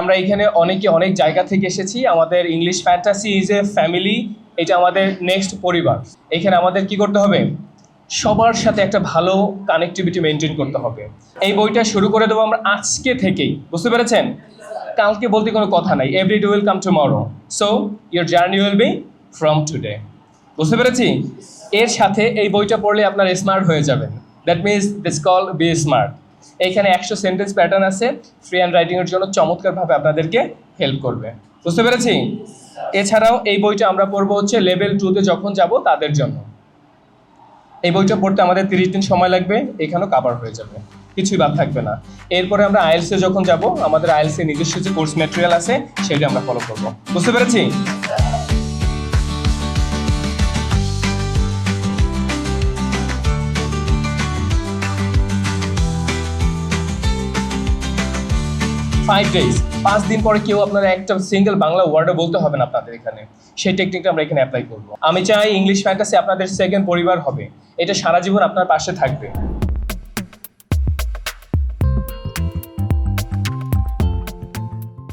আমরা এখানে অনেকে, অনেক জায়গা থেকে এসেছি। আমাদের English fantasy is a family এটা আমাদের নেক্সট পরিবার। এখানে আমাদের কি করতে হবে? সবার সাথে একটা ভালো কানেক্টিভিটি মেনটেন করতে হবে। এই বইটা শুরু করে দেবো আমরা আজকে থেকেই। বুঝতে পেরেছেন? কালকে বলতে কোনো কথা নাই। Every day will come tomorrow so your journey will be from today বুঝতে পেরেছি? এর সাথে এই বইটা পড়লে আপনার স্মার্ট হয়ে যাবেন। That means this call be smart এইখানে একশো সেন্টেন্স প্যাটার্ন আছে ফ্রি হ্যান্ড রাইটিংয়ের জন্য চমৎকারভাবে আপনাদেরকে হেল্প করবে। বুঝতে পেরেছি? এছাড়াও এই বইটা আমরা পড়ব হচ্ছে লেভেল টুতে যখন যাব তাদের জন্য। এই বইটা পড়তে আমাদের তিরিশ দিন সময় লাগবে, এখানেও কাভার হয়ে যাবে। কিছুই বাদ থাকবে না। এরপরে আমরা আইএলসে যখন যাব, আমাদের আইএলসে নিজস্ব যে কোর্স ম্যাটেরিয়াল আছে, সেটা আমরা ফলো করব। বুঝতে পেরেছি? ফাইভ ডেজ পাঁচ দিন পরে কেউ আপনার একটা সিঙ্গেল বাংলা ওয়ার্ডও বলতে হবে না আপনাদের এখানে। সেই টেকনিকটা আমরা এখানে অ্যাপ্লাই করব। আমি চাই ইংলিশ ফ্যান্টাসি আপনাদের সেকেন্ড পরিবার হবে। এটা সারা জীবন আপনার পাশে থাকবে।